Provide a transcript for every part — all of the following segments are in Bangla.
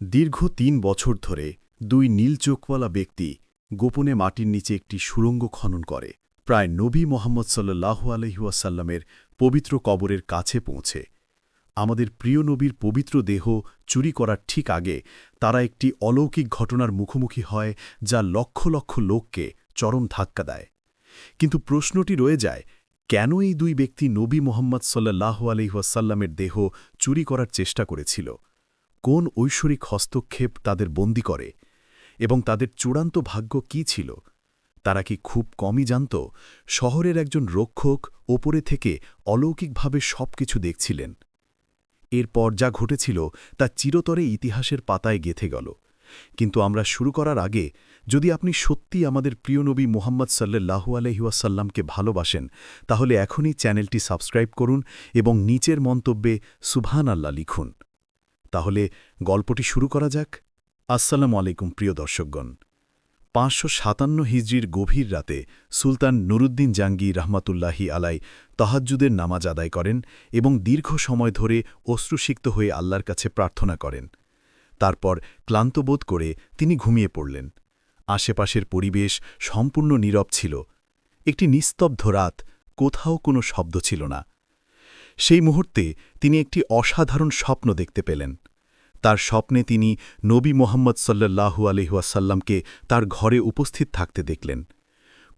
দীর্ঘ তিন বছর ধরে দুই নীল চোখওয়ালা ব্যক্তি গোপনে মাটির নিচে একটি সুড়ঙ্গ খনন করে। প্রায় নবী মোহাম্মদ সাল্লাহ আলহিউসাল্লামের পবিত্র কবরের কাছে পৌঁছে। আমাদের প্রিয় নবীর পবিত্র দেহ চুরি করার ঠিক আগে তারা একটি অলৌকিক ঘটনার মুখোমুখি হয় যা লক্ষ লক্ষ লোককে চরম ধাক্কা দেয়। কিন্তু প্রশ্নটি রয়ে যায়, কেন এই দুই ব্যক্তি নবী মোহাম্মদ সাল্লাহ আলহিহাসাল্লামের দেহ চুরি করার চেষ্টা করেছিল? কোন ঐশ্বরিক হস্তক্ষেপ তাদের বন্দি করে এবং তাদের চূড়ান্ত ভাগ্য কি ছিল, তারা কি খুব কমই জানত, শহরের একজন রক্ষক ওপরে থেকে অলৌকিকভাবে সবকিছু দেখছিলেন। এরপর যা ঘটেছিল তা চিরতরে ইতিহাসের পাতায় গেথে গেল। কিন্তু আমরা শুরু করার আগে যদি আপনি সত্যি আমাদের প্রিয় নবী মোহাম্মদ সাল্লাহু আলহিউসাল্লামকে ভালোবাসেন, তাহলে এখনই চ্যানেলটি সাবস্ক্রাইব করুন এবং নিচের মন্তব্যে সুবহান আল্লাহ লিখুন। তাহলে গল্পটি শুরু করা যাক। আসসালামু আলাইকুম, প্রিয় দর্শকগণ। পাঁচশো সাতান্ন হিজড়ির গভীর রাতে সুলতান নুরুদ্দিন জাঙ্গি রহমাতুল্লাহি আলাই তহাজ্জুদের নামাজ আদায় করেন এবং দীর্ঘ সময় ধরে অশ্রুসিক্ত হয়ে আল্লাহর কাছে প্রার্থনা করেন। তারপর ক্লান্তবোধ করে তিনি ঘুমিয়ে পড়লেন। আশেপাশের পরিবেশ সম্পূর্ণ নীরব ছিল। একটি নিস্তব্ধ রাত কোথাও কোনো শব্দ ছিল না। সেই মুহূর্তে তিনি একটি অসাধারণ স্বপ্ন দেখতে পেলেন। তার স্বপ্নে তিনি নবী মোহাম্মদ সাল্লাহু আলহাসাল্লামকে তার ঘরে উপস্থিত থাকতে দেখলেন।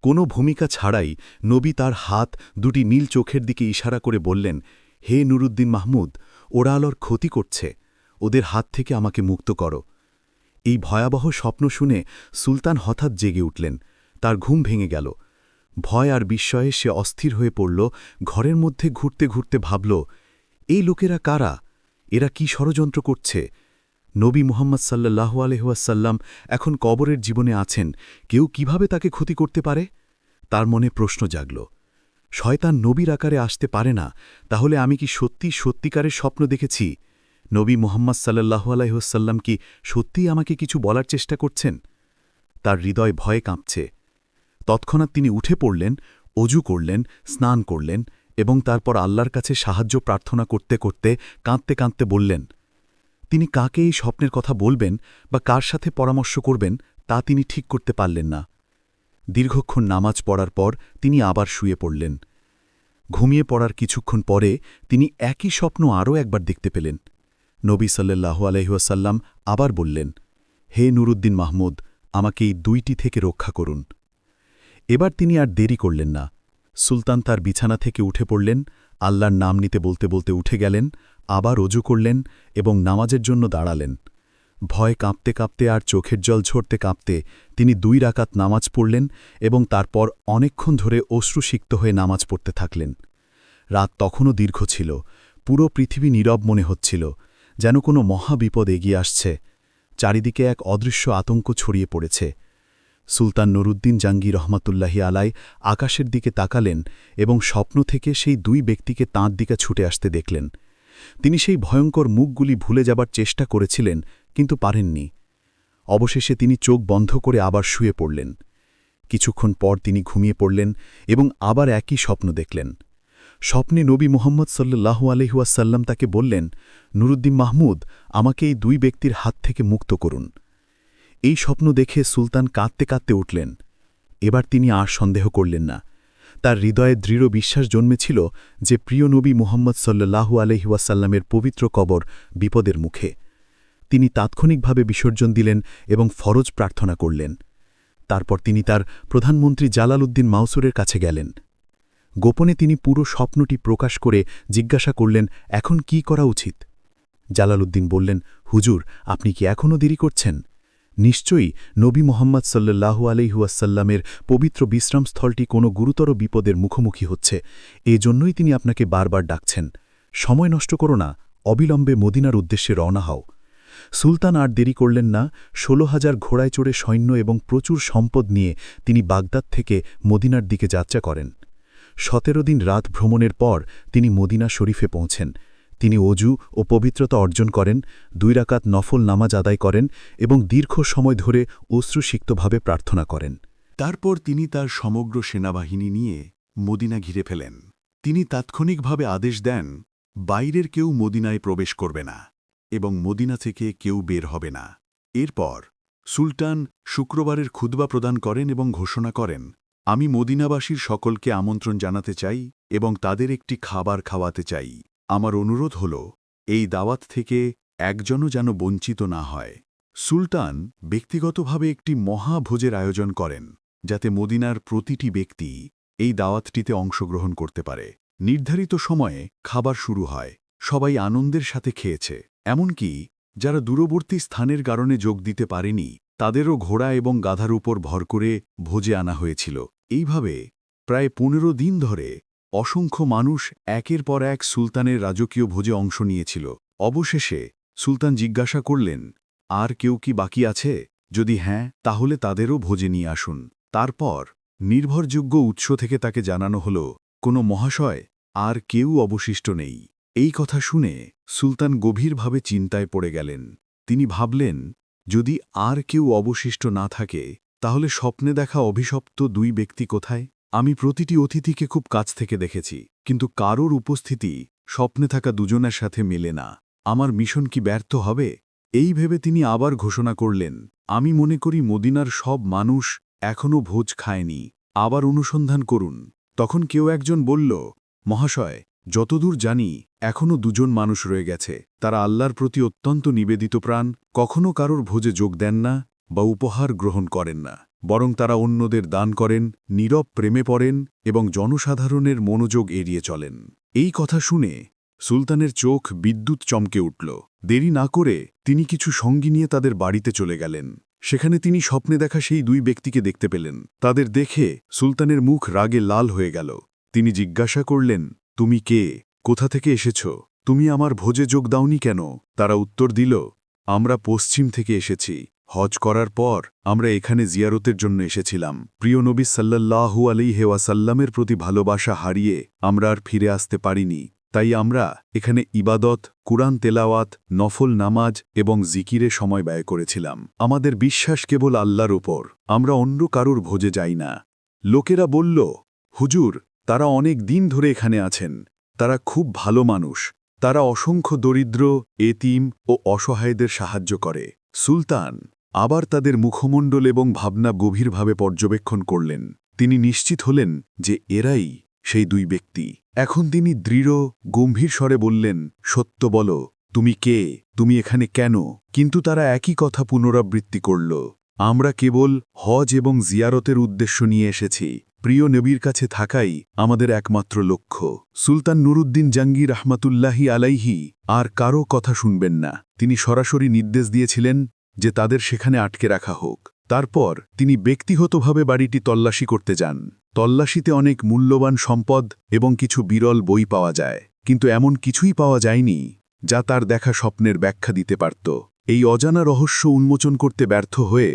কোনো ভূমিকা ছাড়াই নবী তার হাত দুটি নীল চোখের দিকে ইশারা করে বললেন, হে নুরুদ্দিন মাহমুদ ওরা আলোর ক্ষতি করছে। ওদের হাত থেকে আমাকে মুক্ত করো। এই ভয়াবহ স্বপ্ন শুনে সুলতান হঠাৎ জেগে উঠলেন। তার ঘুম ভেঙে গেল। ভয় আর বিস্ময়ে সে অস্থির হয়ে পড়ল, ঘরের মধ্যে ঘুরতে ঘুরতে ভাবল, এই লোকেরা কারা? এরা কি ষড়যন্ত্র করছে? নবী মুহাম্মদ সাল্লাহ আলহাসাল্লাম এখন কবরের জীবনে আছেন, কেউ কীভাবে তাকে ক্ষতি করতে পারে? তার মনে প্রশ্ন জাগল, শয়তান নবীর আকারে আসতে পারে না, তাহলে আমি কি সত্যি সত্যিকারের স্বপ্ন দেখেছি? নবী মোহাম্মদ সাল্লাহ আলাইহসাল্লাম কি সত্যিই আমাকে কিছু বলার চেষ্টা করছেন? তার হৃদয় ভয়ে কাঁপছে তৎক্ষণাৎ তিনি উঠে পড়লেন, অজু করলেন, স্নান করলেন এবং তারপর আল্লাহর কাছে সাহায্য প্রার্থনা করতে করতে কাঁদতে কাঁদতে বললেন, তিনি কাকে এই স্বপ্নের কথা বলবেন বা কার সাথে পরামর্শ করবেন তা তিনি ঠিক করতে পারলেন না। দীর্ঘক্ষণ নামাজ পড়ার পর তিনি আবার শুয়ে পড়লেন। ঘুমিয়ে পড়ার কিছুক্ষণ পরে তিনি একই স্বপ্ন আরও একবার দেখতে পেলেন। নবী সাল্লাহ আলহিহাসাল্লাম আবার বললেন, হে নুরুদ্দিন মাহমুদ, আমাকে এই দুইটি থেকে রক্ষা করুন। এবার তিনি আর দেরি করলেন না। সুলতান তার বিছানা থেকে উঠে পড়লেন, আল্লাহর নাম নিতে বলতে বলতে উঠে গেলেন, আবার অজু করলেন এবং নামাজের জন্য দাঁড়ালেন। ভয় কাঁপতে কাঁপতে আর চোখের জল ঝরতে কাঁপতে তিনি দুই রাকাত নামাজ পড়লেন এবং তারপর অনেকক্ষণ ধরে অশ্রুসিক্ত হয়ে নামাজ পড়তে থাকলেন। রাত তখনও দীর্ঘ ছিল, পুরো পৃথিবী নীরব মনে হচ্ছিল, যেন কোনো মহাবিপদ এগিয়ে আসছে। চারিদিকে এক অদৃশ্য আতঙ্ক ছড়িয়ে পড়েছে। সুলতান নুরুদ্দিন জাঙ্গি রহমাতুল্লাহি আলাই আকাশের দিকে তাকালেন এবং স্বপ্ন থেকে সেই দুই ব্যক্তিকে তাঁর দিকে ছুটে আসতে দেখলেন। তিনি সেই ভয়ঙ্কর মুখগুলি ভুলে যাবার চেষ্টা করেছিলেন, কিন্তু পারেননি। অবশেষে তিনি চোখ বন্ধ করে আবার শুয়ে পড়লেন। কিছুক্ষণ পর তিনি ঘুমিয়ে পড়লেন এবং আবার একই স্বপ্ন দেখলেন। স্বপ্নে নবী মোহাম্মদ সাল্লু আলহুয়াসাল্লাম তাকে বললেন, নুরুদ্দিন মাহমুদ, আমাকে এই দুই ব্যক্তির হাত থেকে মুক্ত করুন। এই স্বপ্ন দেখে সুলতান কাঁদতে কাঁদতে উঠলেন। এবার তিনি আর সন্দেহ করলেন না। তার হৃদয়ে দৃঢ় বিশ্বাস জন্মেছিল যে প্রিয় নবী মোহাম্মদ সাল্লাহু আলহিউসাল্লামের পবিত্র কবর বিপদের মুখে। তিনি তাৎক্ষণিকভাবে বিসর্জন দিলেন এবং ফরজ প্রার্থনা করলেন। তারপর তিনি তার প্রধানমন্ত্রী জালাল উদ্দিন মাউসুরের কাছে গেলেন। গোপনে তিনি পুরো স্বপ্নটি প্রকাশ করে জিজ্ঞাসা করলেন, এখন কি করা উচিত? জালালউদ্দিন বললেন, হুজুর, আপনি কি এখনও দেরি করছেন? নিশ্চয়ই নবী মোহাম্মদ সাল্লাহু আলহিউসাল্লামের পবিত্র বিশ্রামস্থলটি কোনো গুরুতর বিপদের মুখোমুখি হচ্ছে। এজন্যই তিনি আপনাকে বারবার ডাকছেন। সময় নষ্ট করো না, অবিলম্বে মদিনার উদ্দেশ্যে রওনা হও। সুলতান আর দেরি করলেন না, ষোলো হাজার ঘোড়ায় চড়ে সৈন্য এবং প্রচুর সম্পদ নিয়ে তিনি বাগদাদ থেকে মদিনার দিকে যাত্রা করেন। সতেরো দিন রাত ভ্রমণের পর তিনি মদিনা শরীফে পৌঁছেন। তিনি অজু ও পবিত্রতা অর্জন করেন, দুই রাকাত নফল নামাজ আদায় করেন এবং দীর্ঘ সময় ধরে অশ্রুসিক্তভাবে প্রার্থনা করেন। তারপর তিনি তার সমগ্র সেনাবাহিনী নিয়ে মদিনা ঘিরে ফেলেন। তিনি তাৎক্ষণিকভাবে আদেশ দেন, বাইরের কেউ মদিনায় প্রবেশ করবে না এবং মদিনা থেকে কেউ বের হবে না। এরপর সুলতান শুক্রবারের খুতবা প্রদান করেন এবং ঘোষণা করেন, আমি মদিনাবাসীর সকলকে আমন্ত্রণ জানাতে চাই এবং তাদের একটি খাবার খাওয়াতে চাই। আমার অনুরোধ হল, এই দাওয়াত থেকে একজনও যেন বঞ্চিত না হয়। সুলতান ব্যক্তিগতভাবে একটি মহাভোজের আয়োজন করেন, যাতে মদিনার প্রতিটি ব্যক্তি এই দাওয়াতটিতে অংশগ্রহণ করতে পারে। নির্ধারিত সময়ে খাবার শুরু হয়, সবাই আনন্দের সাথে খেয়েছে, এমনকি যারা দূরবর্তী স্থানের কারণে যোগ দিতে পারেনি, তাদেরও ঘোড়া এবং গাধার উপর ভর করে ভোজে আনা হয়েছিল। এইভাবে প্রায় পনেরো দিন ধরে অসংখ্য মানুষ একের পর এক সুলতানের রাজকীয় ভোজে অংশ নিয়েছিল। অবশেষে সুলতান জিজ্ঞাসা করলেন, আর কেউ কি বাকি আছে? যদি হ্যাঁ তাহলে তাদেরও ভোজে নিয়ে আসুন। তারপর নির্ভরযোগ্য উৎস থেকে তাকে জানানো হল, কোনো মহাশয়, আর কেউ অবশিষ্ট নেই। এই কথা শুনে সুলতান গভীরভাবে চিন্তায় পড়ে গেলেন। তিনি ভাবলেন, যদি আর কেউ অবশিষ্ট না থাকে, তাহলে স্বপ্নে দেখা অভিশপ্ত দুই ব্যক্তি কোথায়? আমি প্রতিটি অতিথিকে খুব কাছ থেকে দেখেছি, কিন্তু কারোর উপস্থিতি, স্বপ্নে থাকা দুজনের সাথে মেলে না। আমার মিশন কি ব্যর্থ হবে? এই ভেবে তিনি আবার ঘোষণা করলেন, আমি মনে করি মদিনার সব মানুষ এখনও ভোজ খায়নি। আবার অনুসন্ধান করুন। তখন কেউ একজন বলল, মহাশয়, যতদূর জানি এখনও দুজন মানুষ রয়ে গেছে। তারা আল্লাহর প্রতি অত্যন্ত নিবেদিত প্রাণ কখনও কারোর ভোজে যোগ দেন না বা উপহার গ্রহণ করেন না। বরং তারা অন্যদের দান করেন, নীরব প্রেমে পড়েন এবং জনসাধারণের মনোযোগ এড়িয়ে চলেন। এই কথা শুনে সুলতানের চোখ বিদ্যুৎ চমকে উঠল। দেরি না করে তিনি কিছু সঙ্গী নিয়ে তাদের বাড়িতে চলে গেলেন। সেখানে তিনি স্বপ্নে দেখা সেই দুই ব্যক্তিকে দেখতে পেলেন। তাদের দেখে সুলতানের মুখ রাগে লাল হয়ে গেল। তিনি জিজ্ঞাসা করলেন, তুমি কে? কোথা থেকে এসেছ? তুমি আমার ভোজে যোগ দাওনি কেন? তারা উত্তর দিল, আমরা পশ্চিম থেকে এসেছি। হজ করার পর আমরা এখানে জিয়ারতের জন্য এসেছিলাম। প্রিয় নবী সাল্লাহু সাল্লাল্লাহু আলিহেওয়াসাল্লামের প্রতি ভালোবাসা হারিয়ে আমরা আর ফিরে আসতে পারিনি। তাই আমরা এখানে ইবাদত, কুরআন তেলাওয়াত, নফল নামাজ এবং জিকিরে সময় ব্যয় করেছিলাম। আমাদের বিশ্বাস কেবল আল্লাহর ওপর আমরা অন্য কারুর ভোজে যাই না। লোকেরা বলল, হুজুর, তারা অনেক দিন ধরে এখানে আছেন। তারা খুব ভালো মানুষ। তারা অসংখ্য দরিদ্র, এতিম ও অসহায়দের সাহায্য করে। সুলতান আবার তাদের মুখমণ্ডল এবং ভাবনা গভীরভাবে পর্যবেক্ষণ করলেন। তিনি নিশ্চিত হলেন যে এরাই সেই দুই ব্যক্তি। এখন তিনি দৃঢ়, গম্ভীর স্বরে বললেন, সত্য বলো, তুমি কে? তুমি এখানে কেন? কিন্তু তারা একই কথা পুনরাবৃত্তি করল। আমরা কেবল হজ এবং জিয়ারতের উদ্দেশ্য নিয়ে এসেছি। প্রিয় নবীর কাছে থাকাই আমাদের একমাত্র লক্ষ্য। সুলতান নুরুদ্দিন জাঙ্গি রহমাতুল্লাহি আলাইহি আর কারও কথা শুনবেন না। তিনি সরাসরি নির্দেশ দিয়েছিলেন যে তাদের সেখানে আটকে রাখা হোক। তারপর তিনি ব্যক্তিগতভাবে বাড়িটি তল্লাশি করতে যান। তল্লাশিতে অনেক মূল্যবান সম্পদ এবং কিছু বিরল বই পাওয়া যায়, কিন্তু এমন কিছুই পাওয়া যায়নি যা তার দেখা স্বপ্নের ব্যাখ্যা দিতে পারত। এই অজানা রহস্য উন্মোচন করতে ব্যর্থ হয়ে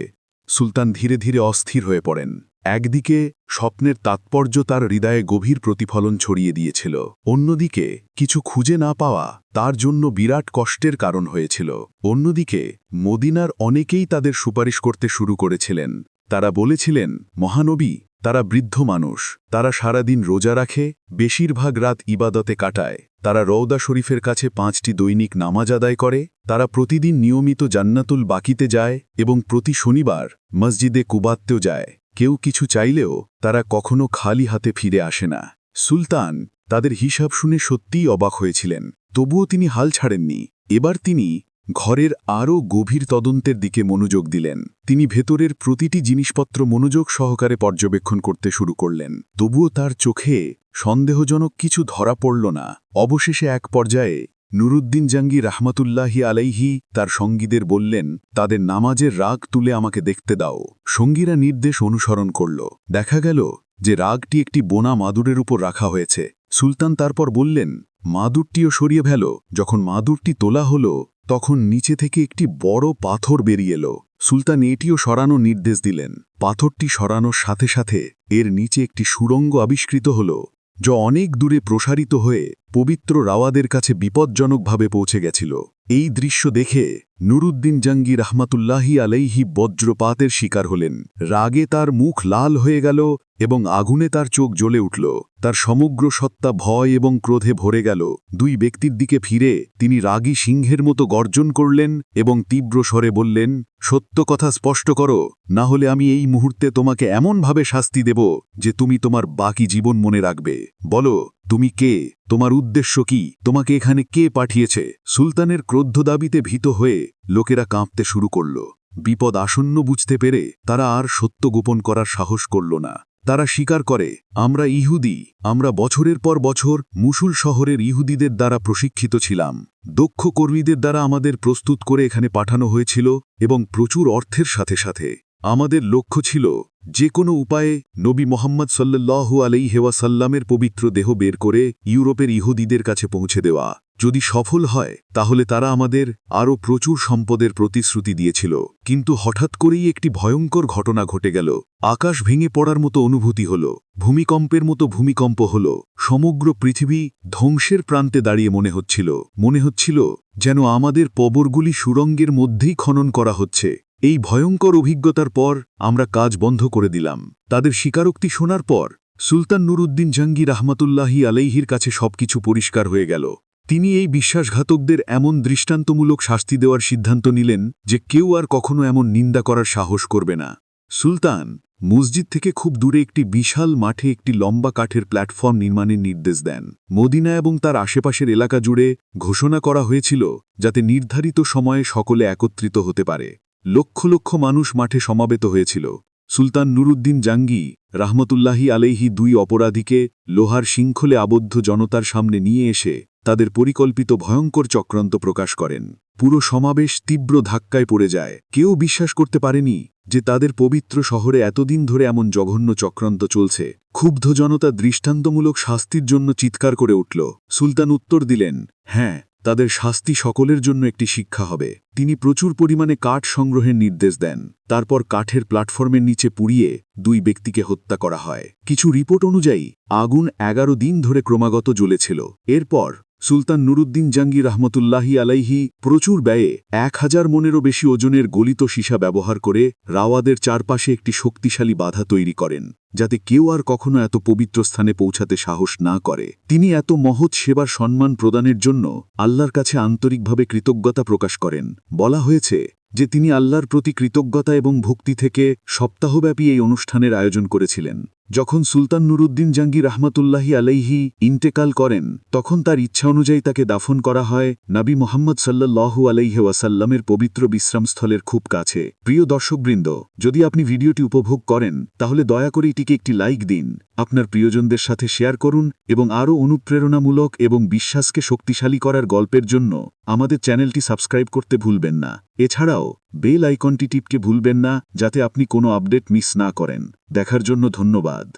সুলতান ধীরে ধীরে অস্থির হয়ে পড়েন। একদিকে স্বপ্নের তাৎপর্য তার হৃদয়ে গভীর প্রতিফলন ছড়িয়ে দিয়েছিল, অন্যদিকে কিছু খুঁজে না পাওয়া তার জন্য বিরাট কষ্টের কারণ হয়েছিল। অন্যদিকে মদিনার অনেকেই তাদের সুপারিশ করতে শুরু করেছিলেন। তারা বলেছিলেন, মহানবী, তারা বৃদ্ধ মানুষ, তারা সারাদিন রোজা রাখে, বেশিরভাগ রাত ইবাদতে কাটায়, তারা রৌদা শরীফের কাছে পাঁচটি দৈনিক নামাজ আদায় করে, তারা প্রতিদিন নিয়মিত জান্নাতুল বাকিতে যায় এবং প্রতি শনিবার মসজিদে কুবাত্তেও যায়। কেউ কিছু চাইলেও তারা কখনো খালি হাতে ফিরে আসে না। সুলতান তাদের হিসাব শুনে সত্যিই অবাক হয়েছিলেন। তবুও তিনি হাল ছাড়েননি। এবার তিনি ঘরের আরও গভীর তদন্তের দিকে মনোযোগ দিলেন। তিনি ভেতরের প্রতিটি জিনিসপত্র মনোযোগ সহকারে পর্যবেক্ষণ করতে শুরু করলেন। তবুও তার চোখে সন্দেহজনক কিছু ধরা পড়ল না। অবশেষে এক পর্যায়ে নুরুদ্দিন জাঙ্গি রাহমাতুল্লাহি আলাইহি তার সঙ্গীদের বললেন, তাদের নামাজের রাগ তুলে আমাকে দেখতে দাও। সঙ্গীরা নির্দেশ অনুসরণ করল। দেখা গেল যে রাগটি একটি বোনা মাদুরের উপর রাখা হয়েছে। সুলতান তারপর বললেন, মাদুরটিও সরিয়ে ফেল। যখন মাদুরটি তোলা হল, তখন নিচে থেকে একটি বড় পাথর বেরিয়ে এলো। সুলতান এটিও সরানোর নির্দেশ দিলেন। পাথরটি সরানোর সাথে সাথে এর নিচে একটি সুড়ঙ্গ আবিষ্কৃত হল, যা অনেক দূরে প্রসারিত হয়ে পবিত্র রাওয়াদের কাছে বিপজ্জনকভাবে পৌঁছে গেছিল। এই দৃশ্য দেখে নুরুদ্দিন জাঙ্গি রহমাতুল্লাহি আলাইহি বজ্রপাতের শিকার হলেন। রাগে তার মুখ লাল হয়ে গেল এবং আগুনে তার চোখ জ্বলে উঠল। তার সমগ্র সত্তা ভয় এবং ক্রোধে ভরে গেল। দুই ব্যক্তির দিকে ফিরে তিনি রাগী সিংহের মতো গর্জন করলেন এবং তীব্র স্বরে বললেন, সত্য কথা স্পষ্ট করো, না হলে আমি এই মুহূর্তে তোমাকে এমনভাবে শাস্তি দেব যে তুমি তোমার বাকি জীবন মনে রাখবে। বলো তুমি কে? তোমার উদ্দেশ্য কি? তোমাকে এখানে কে পাঠিয়েছে? সুলতানের ক্রোধ দাবিতে ভীত হয়ে লোকেরা কাঁপতে শুরু করল। বিপদ আসন্ন বুঝতে পেরে তারা আর সত্য গোপন করার সাহস করল না। তারা স্বীকার করে, আমরা ইহুদি, আমরা বছরের পর বছর মুসুল শহরের ইহুদিদের দ্বারা প্রশিক্ষিত ছিলাম। দক্ষ কর্মীদের দ্বারা আমাদের প্রস্তুত করে এখানে পাঠানো হয়েছিল এবং প্রচুর অর্থের সাথে সাথে আমাদের লক্ষ্য ছিল যে কোনো উপায়ে নবী মোহাম্মদ সাল্লাল্লাহু আলাইহেওয়াসাল্লামের পবিত্র দেহ বের করে ইউরোপের ইহুদিদের কাছে পৌঁছে দেওয়া। যদি সফল হয়, তাহলে তারা আমাদের আরও প্রচুর সম্পদের প্রতিশ্রুতি দিয়েছিল। কিন্তু হঠাৎ করেই একটি ভয়ঙ্কর ঘটনা ঘটে গেল। আকাশ ভেঙে পড়ার মতো অনুভূতি হল, ভূমিকম্পের মতো ভূমিকম্প হল, সমগ্র পৃথিবী ধ্বংসের প্রান্তে দাঁড়িয়ে মনে হচ্ছিল। মনে হচ্ছিল যেন আমাদের পবরগুলি সুরঙ্গের মধ্যেই খনন করা হচ্ছে। এই ভয়ঙ্কর অভিজ্ঞতার পর আমরা কাজ বন্ধ করে দিলাম। তাদের স্বীকারোক্তি শোনার পর সুলতান নুরুদ্দিন জাঙ্গি রাহমাতুল্লাহি আলাইহির কাছে সবকিছু পরিষ্কার হয়ে গেল। তিনি এই বিশ্বাসঘাতকদের এমন দৃষ্টান্তমূলক শাস্তি দেওয়ার সিদ্ধান্ত নিলেন যে কেউ আর কখনো এমন নিন্দা করার সাহস করবে না। সুলতান মসজিদ থেকে খুব দূরে একটি বিশাল মাঠে একটি লম্বা কাঠের প্ল্যাটফর্ম নির্মাণের নির্দেশ দেন। মদিনা এবং তার আশেপাশের এলাকা জুড়ে ঘোষণা করা হয়েছিল যাতে নির্ধারিত সময়ে সকলে একত্রিত হতে পারে। লক্ষ লক্ষ মানুষ মাঠে সমাবেত হয়েছিল। সুলতান নুরুদ্দিন জাঙ্গি রাহমতুল্লাহি আলাইহি দুই অপরাধীকে লোহার শৃঙ্খলে আবদ্ধ জনতার সামনে নিয়ে এসে তাদের পরিকল্পিত ভয়ঙ্কর চক্রান্ত প্রকাশ করেন। পুরো সমাবেশ তীব্র ধাক্কায় পড়ে যায়। কেউ বিশ্বাস করতে পারেনি যে তাদের পবিত্র শহরে এতদিন ধরে এমন জঘন্য চক্রান্ত চলছে। ক্ষুব্ধ জনতা দৃষ্টান্তমূলক শাস্তির জন্য চিৎকার করে উঠল। সুলতান উত্তর দিলেন হ্যাঁ তাদের শাস্তি সকলের জন্য একটি শিক্ষা হবে। তিনি প্রচুর পরিমাণে কাঠ সংগ্রহের নির্দেশ দেন। তারপর কাঠের প্ল্যাটফর্মের নিচে পুড়িয়ে দুই ব্যক্তিকে হত্যা করা হয়। কিছু রিপোর্ট অনুযায়ী, আগুন এগারো দিন ধরে ক্রমাগত জ্বলেছিল। এরপর সুলতান নুরুদ্দিন জাঙ্গি রহমতুল্লাহি আলাইহি প্রচুর ব্যয়ে এক হাজার মনেরও বেশি ওজনের গলিত সীসা ব্যবহার করে রাওয়াদের চারপাশে একটি শক্তিশালী বাধা তৈরি করেন, যাতে কেউ আর কখনো এত পবিত্র স্থানে পৌঁছাতে সাহস না করে। তিনি এত মহৎ সেবার সম্মান প্রদানের জন্য আল্লাহর কাছে আন্তরিকভাবে কৃতজ্ঞতা প্রকাশ করেন। বলা হয়েছে যে তিনি আল্লাহর প্রতি কৃতজ্ঞতা এবং ভক্তি থেকে সপ্তাহব্যাপী এই অনুষ্ঠানের আয়োজন করেছিলেন। যখন সুলতান নুরুদ্দিন জাঙ্গি রাহমাতুল্লাহি আলাইহি ইন্তেকাল করেন, তখন তার ইচ্ছা অনুযায়ী তাকে দাফন করা হয় নাবি মোহাম্মদ সাল্লাল্লাহু আলাইহে ওয়াসাল্লামের পবিত্র বিশ্রামস্থলের খুব কাছে। প্রিয় দর্শকবৃন্দ, যদি আপনি ভিডিওটি উপভোগ করেন, তাহলে দয়া করে এটিকে একটি লাইক দিন, আপনার প্রিয়জনদের সাথে শেয়ার করুন এবং আরও অনুপ্রেরণামূলক এবং বিশ্বাসকে শক্তিশালী করার গল্পের জন্য আমাদের চ্যানেলটি সাবস্ক্রাইব করতে ভুলবেন না। এছাড়াও, বেল আইকনটি টিপকে ভুলবেন না, যাতে আপনি কোনো আপডেট মিস না করেন। দেখার জন্য ধন্যবাদ।